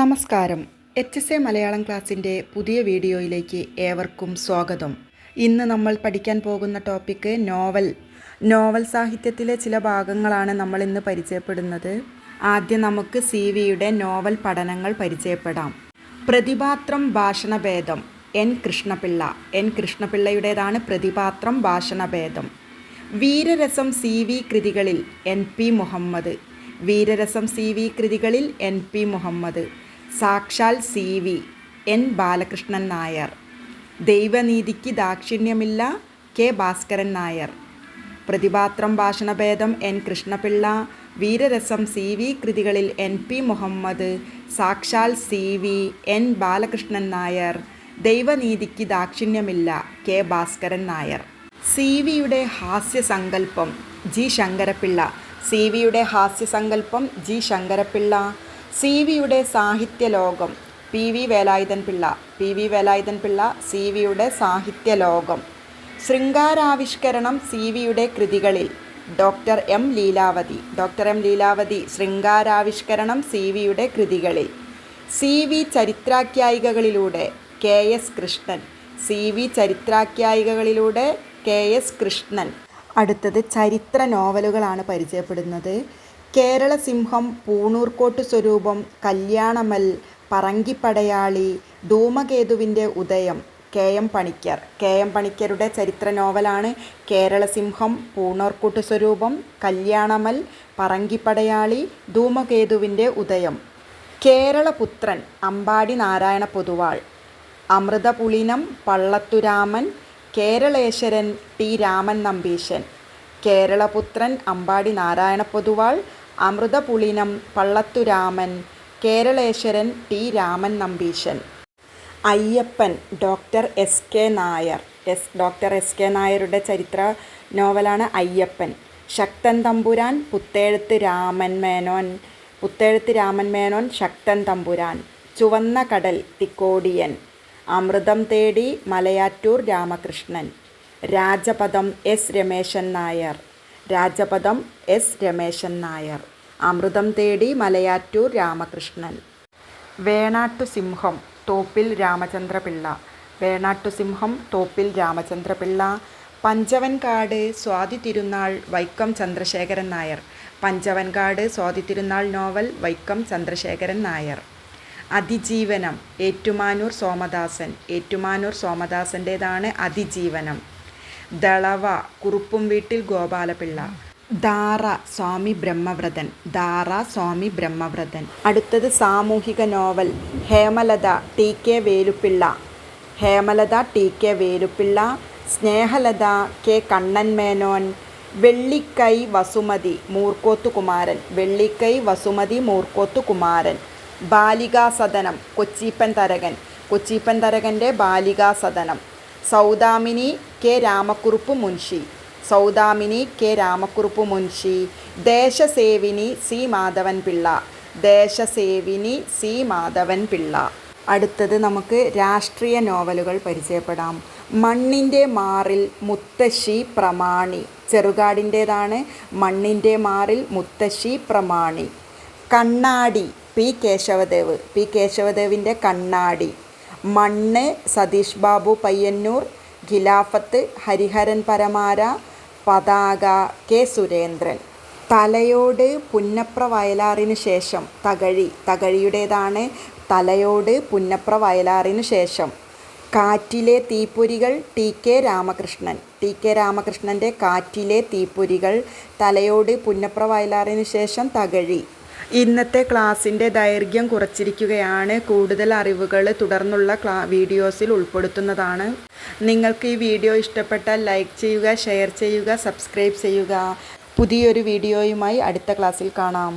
നമസ്കാരം. H S A Malayalam ക്ലാസ്സിന്റെ പുതിയ വീഡിയോയിലേക്ക് ഏവർക്കും സ്വാഗതം. ഇന്ന് നമ്മൾ പഠിക്കാൻ പോകുന്ന ടോപ്പിക്ക് നോവൽ നോവൽ സാഹിത്യത്തിലെ ചില ഭാഗങ്ങളാണ് നമ്മൾ ഇന്ന് പരിചയപ്പെടുന്നത്. ആദ്യം നമുക്ക് സി വിയുടെ നോവൽ പഠനങ്ങൾ പരിചയപ്പെടാം. പ്രതിപാത്രം ഭാഷണഭേദം. എൻ കൃഷ്ണപിള്ള. എൻ കൃഷ്ണപിള്ളയുടേതാണ് പ്രതിപാത്രം ഭാഷണഭേദം. വീരരസം സി വി കൃതികളിൽ എൻ പി മുഹമ്മദ്. വീരരസം സി വി കൃതികളിൽ എൻ പി മുഹമ്മദ്. സാക്ഷാൽ C. V. N. Balakrishnan Nair. ദൈവനീതിക്ക് ദാക്ഷിണ്യമില്ല കെ. ഭാസ്കരൻ നായർ. പ്രതിപാത്രം ഭാഷണഭേദം എൻ. കൃഷ്ണപിള്ള. വീരരസം സി. വി. കൃതികളിൽ എൻ. പി. മുഹമ്മദ്. സാക്ഷാൽ C. V. N. Balakrishnan Nair. ദൈവനീതിക്ക് ദാക്ഷിണ്യമില്ല കെ. ഭാസ്കരൻ നായർ. സി. വിയുടെ ഹാസ്യസങ്കല്പം ജി. ശങ്കരപ്പിള്ള സി. വിയുടെ ഹാസ്യസങ്കല്പം ജി. ശങ്കരപ്പിള്ള സി വിയുടെ സാഹിത്യലോകം P V Velayudhan Pillai P V Velayudhan Pillai C വിയുടെ സാഹിത്യലോകം. ശൃംഗാരാവിഷ്കരണം സി വിയുടെ കൃതികളിൽ doctor M Leelavathi doctor M Leelavathi ശൃംഗാരാവിഷ്കരണം C വിയുടെ കൃതികളിൽ. C V ചരിത്രാഖ്യായികകളിലൂടെ K S Krishnan C V ചരിത്രാഖ്യായികകളിലൂടെ K S Krishnan. അടുത്തത് ചരിത്ര നോവലുകളാണ് പരിചയപ്പെടുന്നത്. കേരള സിംഹം പൂണൂർക്കോട്ട് സ്വരൂപം കല്യാണമൽ പറങ്കിപ്പടയാളി ധൂമകേതുവിന്റെ ഉദയം K M Panikkar. K M പണിക്കരുടെ ചരിത്ര നോവലാണ് കേരളസിംഹം സിംഹം പൂണൂർക്കോട്ട് സ്വരൂപം കല്യാണമൽ പറങ്കിപ്പടയാളി ധൂമകേതുവിന്റെ ഉദയം. Keralaputhran Ambadi Narayana Poduval. Amruthapulinam Pallathuraman Keraleswaran T Raman Nambeesan. Keralaputhran Ambadi Narayana Poduval Amruthapulinam Pallathuraman Keraleswaran T. Raman Nambeesan. Ayyappan doctor S. K. Nair. S. Doctor S. K. നായരുടെ ചരിത്ര നോവലാണ് അയ്യപ്പൻ. ശക്തൻ തമ്പുരാൻ പുത്തേഴുത്ത് രാമൻ മേനോൻ പുത്തേഴുത്ത് രാമൻ മേനോൻ ശക്തൻ തമ്പുരാൻ. ചുവന്ന കടൽ തിക്കോടിയൻ. അമൃതം തേടി മലയാറ്റൂർ രാമകൃഷ്ണൻ. രാജപദം എസ്. രമേശൻ നായർ. രാജപദം എസ്. രമേശൻ നായർ. അമൃതം തേടി മലയാറ്റൂർ രാമകൃഷ്ണൻ. വേണാട്ടു സിംഹം തോപ്പിൽ രാമചന്ദ്രപിള്ള. വേണാട്ടു സിംഹം തോപ്പിൽ രാമചന്ദ്രപിള്ള. പഞ്ചവൻകാട് സ്വാതി തിരുനാൾ വൈക്കം ചന്ദ്രശേഖരൻ നായർ. പഞ്ചവൻകാട് സ്വാതി തിരുനാൾ നോവൽ വൈക്കം ചന്ദ്രശേഖരൻ നായർ. അതിജീവനം ഏറ്റുമാനൂർ സോമദാസൻ. ഏറ്റുമാനൂർ സോമദാസന്റേതാണ് അതിജീവനം. ദളവ കുറുപ്പും വീട്ടിൽ ഗോപാലപിള്ള. ദാറ സ്വാമി ബ്രഹ്മവ്രതൻ ദാറ സ്വാമി ബ്രഹ്മവ്രതൻ. അടുത്തത് സാമൂഹിക novel Hemalatha T K Velupillai Hemalatha T K Velupillai Snehalatha K Kannan Menon വെള്ളിക്കൈ വസുമതി മൂർക്കോത്തുകുമാരൻ വെള്ളിക്കൈ വസുമതി മൂർക്കോത്തുകുമാരൻ. ബാലികാസദനം കൊച്ചീപ്പൻ തരകൻ കൊച്ചീപ്പൻ തരകന്റെ ബാലികാസദനം Saudamini K Ramakkurup Munshi. Saudamini K Ramakkurup Munshi Deshasevini C Madhavan Pillai Deshasevini C Madhavan Pillai. അടുത്തത് നമുക്ക് രാഷ്ട്രീയ നോവലുകൾ പരിചയപ്പെടാം. മണ്ണിന്റെ മാറിൽ മുത്തശ്ശി പ്രമാണി. ചെറുകാടിന്റേതാണ് മണ്ണിന്റെ മാറിൽ മുത്തശ്ശി പ്രമാണി. കണ്ണാടി പി കേശവദേവ് പി കേശവദേവിന്റെ കണ്ണാടി. മണ്ണ് സതീഷ് ബാബു പയ്യന്നൂർ ഖിലാഫത്ത് ഹരിഹരൻ പരമാര പതാക കെ സുരേന്ദ്രൻ. തലയോട് പുന്നപ്ര വയലാറിന് ശേഷം തകഴി. തകഴിയുടേതാണ് തലയോട് പുന്നപ്ര വയലാറിന് ശേഷം. കാറ്റിലെ തീപ്പൊരികൾ T K Ramakrishnan. T K രാമകൃഷ്ണന്റെ കാറ്റിലെ തീപ്പൊരികൾ തലയോട് പുന്നപ്ര വയലാറിന് ശേഷം തകഴി. ഇന്നത്തെ ക്ലാസ്സിന്റെ ദൈർഘ്യം കുറച്ചിരിക്കുകയാണ്. കൂടുതൽ അറിവുകൾ തുടർന്നുള്ള ക്ലാ വീഡിയോസിൽ ഉൾപ്പെടുത്തുന്നതാണ്. നിങ്ങൾക്ക് ഈ വീഡിയോ ഇഷ്ടപ്പെട്ടാൽ ലൈക്ക് ചെയ്യുക ഷെയർ ചെയ്യുക സബ്സ്ക്രൈബ് ചെയ്യുക. പുതിയൊരു വീഡിയോയുമായി അടുത്ത ക്ലാസ്സിൽ കാണാം.